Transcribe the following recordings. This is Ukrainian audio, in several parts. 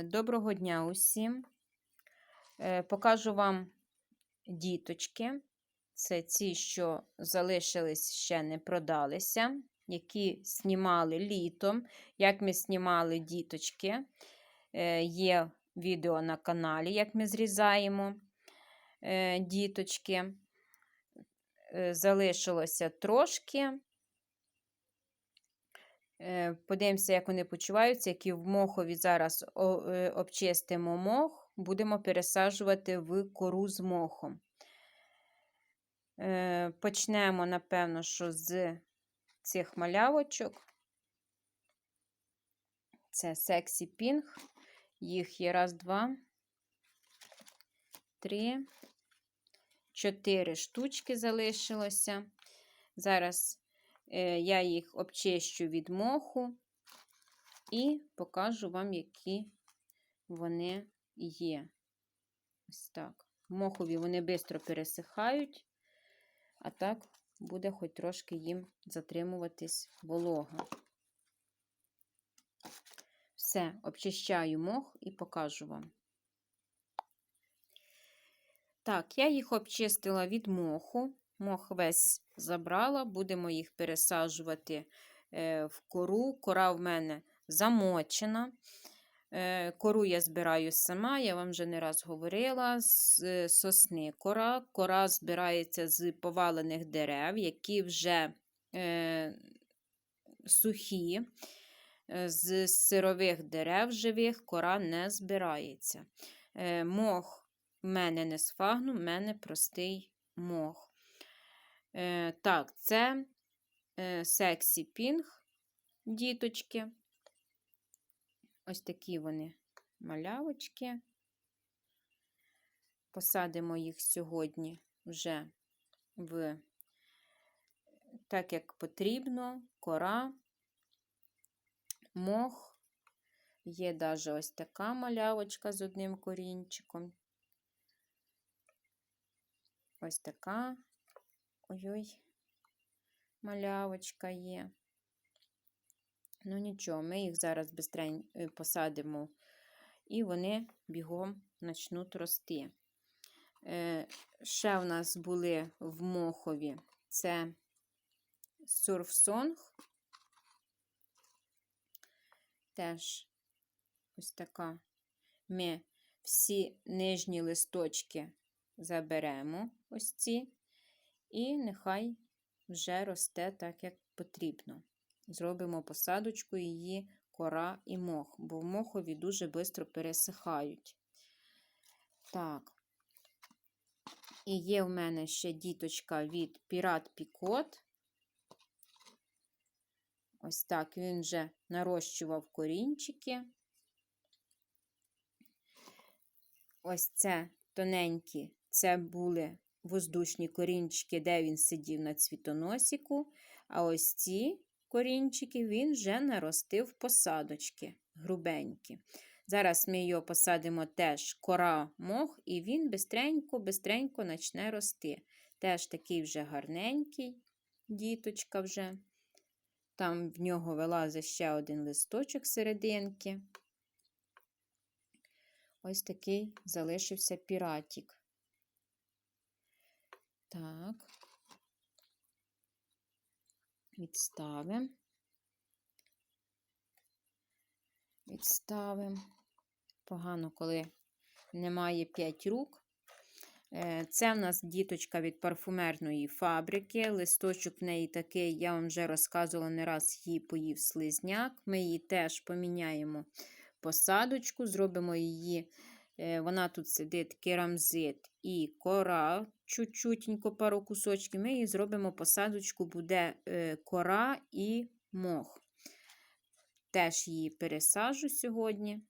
Е, Доброго дня усім. Е, Покажу вам діточки. Це ці, що залишились ще не продалися, які знімали літом. Як ми знімали діточки. Е, Є відео на каналі, як ми зрізаємо діточки. Залишилося трошки. Е, Подивимося, як вони почуваються, які в мохові зараз е, обчистимо мох, будемо пересаджувати в кору з мохом. Е, Почнемо, напевно, що з цих малявочок. Це Sexy Pink. Їх є раз, два, три, чотири штучки залишилося. Зараз Я їх обчищу від моху і покажу вам, які вони є. Ось так. Мохові вони швидко пересихають, а так буде хоч трошки їм затримуватись волога. Все, обчищаю мох і покажу вам. Так, я їх обчистила від моху. Мох весь забрала, будемо їх пересаджувати е, в кору. Кора в мене замочена. Е, Кору я збираю сама, я вам вже не раз говорила, з е, сосни кора. Кора збирається з повалених дерев, які вже сухі. З сирових дерев живих кора не збирається. Мох в мене не сфагну, в мене простий мох. Е, Так, це е, Sexy Pink діточки. Ось такі вони малявочки. Посадимо їх сьогодні вже в так, як потрібно, кора, мох. Є навіть ось така малявочка з одним корінчиком. Ось така Ой-ой, малявочка є. Ну, нічого, ми їх зараз бистренько посадимо, і вони бігом почнуть рости. Е, Ще в нас були в Мохові це сурфсонг. Теж ось така. Ми всі нижні листочки заберемо ось ці. І нехай вже росте так, як потрібно. Зробимо посадочку її кора і мох, бо в мохові дуже швидко пересихають. Так, і є в мене ще діточка від Пірат Пікот. Ось так він вже нарощував корінчики. Ось це тоненькі, це були воздушні корінчики, де він сидів на цвітоносіку, а ось ці корінчики він вже наростив посадочки грубенькі. Зараз ми його посадимо теж кора мох, і він бистренько-бистренько почне рости. Теж такий вже гарненький діточка вже. Там в нього вилазить ще один листочок серединки. Ось такий залишився піратик. Так, відставимо. Відставимо. Погано, коли немає 5 рук. Е, це в нас діточка від парфумерної фабрики. Листочок в неї такий, я вам вже розказувала, не раз її поїв слизняк. Ми її теж поміняємо посадочку, зробимо її вона тут сидить керамзит і кора, чуть-чутенько пару кусочків. Ми її зробимо посадочку, буде е, кора і мох. Теж її пересаджу сьогодні,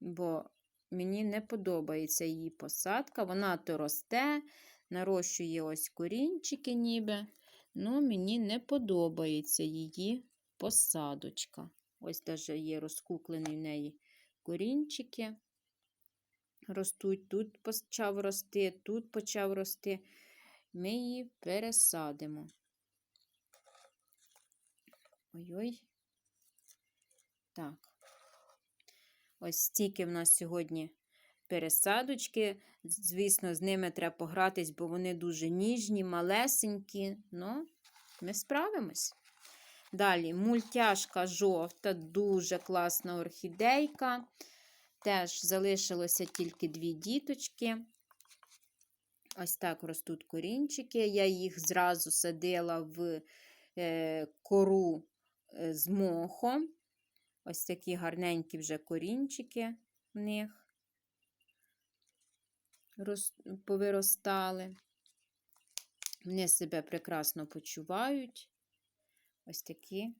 бо мені не подобається її посадка. Вона то росте, нарощує ось корінчики, ніби. Ну, мені не подобається її посадочка. Ось теж є розкуклені в неї корінчики ростуть, тут почав рости, тут почав рости. Ми її пересадимо. Ой-ой. Так. Ось стільки в нас сьогодні пересадочки. Звісно, з ними треба погратись, бо вони дуже ніжні, малесенькі. Ну, ми справимось. Далі мультяшка жовта, дуже класна орхідейка. Теж залишилося тільки дві діточки. Ось так ростуть корінчики. Я їх зразу садила в е, кору е, з мохом. Ось такі гарненькі вже корінчики в них повиростали. Вони себе прекрасно почувають. Ось такі.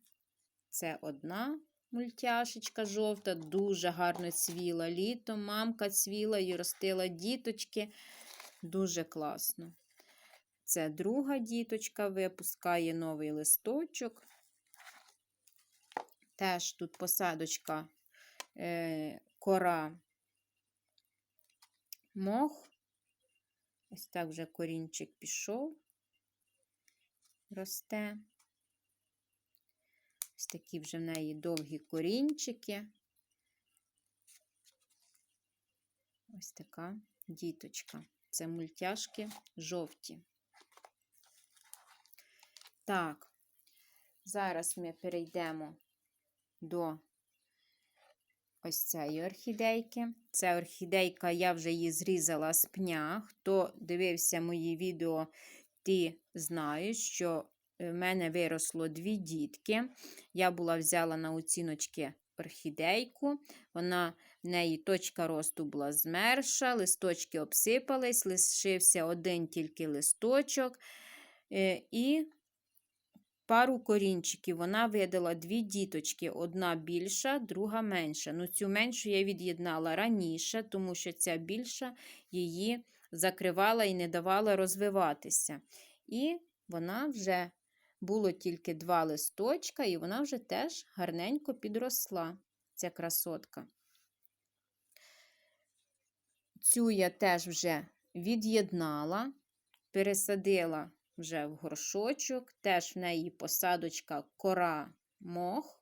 Це одна мультяшечка жовта, дуже гарно цвіла літом. Мамка цвіла і ростила діточки. Дуже класно. Це друга діточка випускає новий листочок. Теж тут посадочка е, кора мох. Ось так вже корінчик пішов, росте. Ось такі вже в неї довгі корінчики. Ось така діточка. Це мультяшки жовті. Так, зараз ми перейдемо до ось цієї орхідейки. Це орхідейка, я вже її зрізала з пня. Хто дивився мої відео, ті знають, що в мене виросло дві дітки. Я була взяла на оціночки орхідейку. Вона в неї точка росту була змерша, листочки обсипались, лишився один тільки листочок. Е, І пару корінчиків вона видала дві діточки: одна більша, друга менша. Ну, Цю меншу я від'єднала раніше, тому що ця більша її закривала і не давала розвиватися. І вона вже було тільки два листочка, і вона вже теж гарненько підросла, ця красотка. Цю я теж вже від'єднала, пересадила вже в горшочок, теж в неї посадочка кора мох.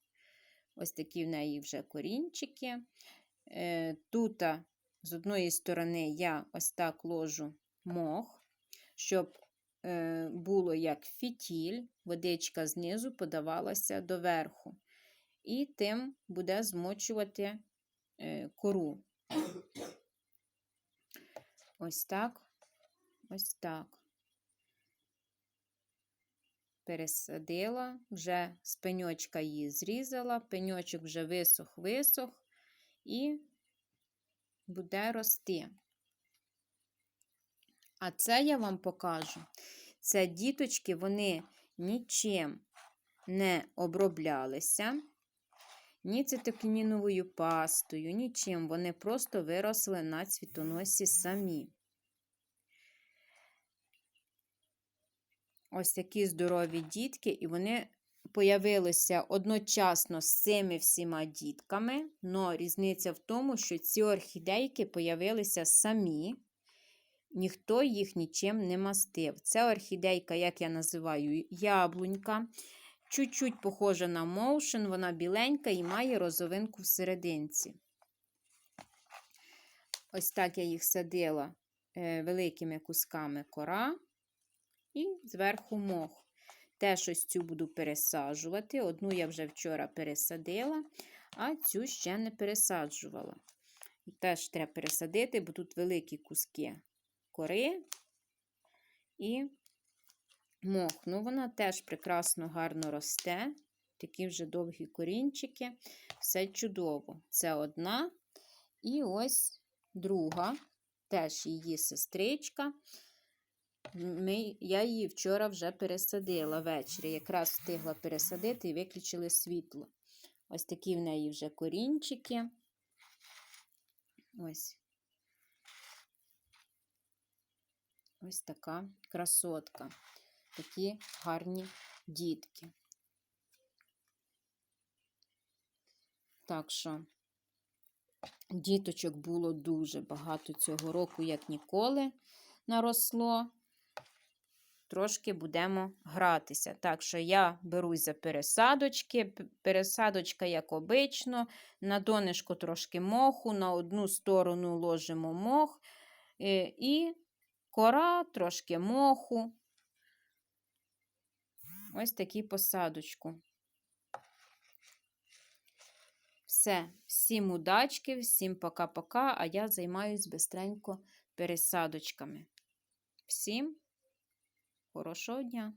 Ось такі в неї вже корінчики. Е, Тут з одної сторони я ось так ложу мох, щоб було як фітіль, водичка знизу подавалася доверху. І тим буде змочувати е, кору. Ось так, ось так. Пересадила, вже з пеньочка її зрізала, пеньочок вже висох-висох і буде рости. А це я вам покажу. Це діточки, вони нічим не оброблялися, ні цитокініновою пастою, нічим. Вони просто виросли на цвітоносі самі. Ось такі здорові дітки, і вони появилися одночасно з цими всіма дітками, але різниця в тому, що ці орхідейки появилися самі, ніхто їх нічим не мастив. Це орхідейка, як я називаю, яблунька. Чуть-чуть похожа на моушен, вона біленька і має розовинку в. Ось так я їх садила е, великими кусками кора і зверху мох. Теж ось цю буду пересаджувати. Одну я вже вчора пересадила, а цю ще не пересаджувала. Теж треба пересадити, бо тут великі куски кори і мох. Ну, вона теж прекрасно гарно росте. Такі вже довгі корінчики. Все чудово. Це одна. І ось друга, теж її сестричка. Ми, Я її вчора вже пересадила ввечері. Якраз встигла пересадити і виключили світло. Ось такі в неї вже корінчики. Ось. Ось така красотка. Такі гарні дітки. Так що, діточок було дуже багато цього року, як ніколи наросло. трошки будемо гратися. Так що я берусь за пересадочки. Пересадочка, як обично, на донышко трошки моху, на одну сторону ложимо мох е, і кора, трошки моху. Ось такі посадочку. Все, всім удачки, всім пока-пока, а я займаюсь бистренько пересадочками. Всім хорошого дня!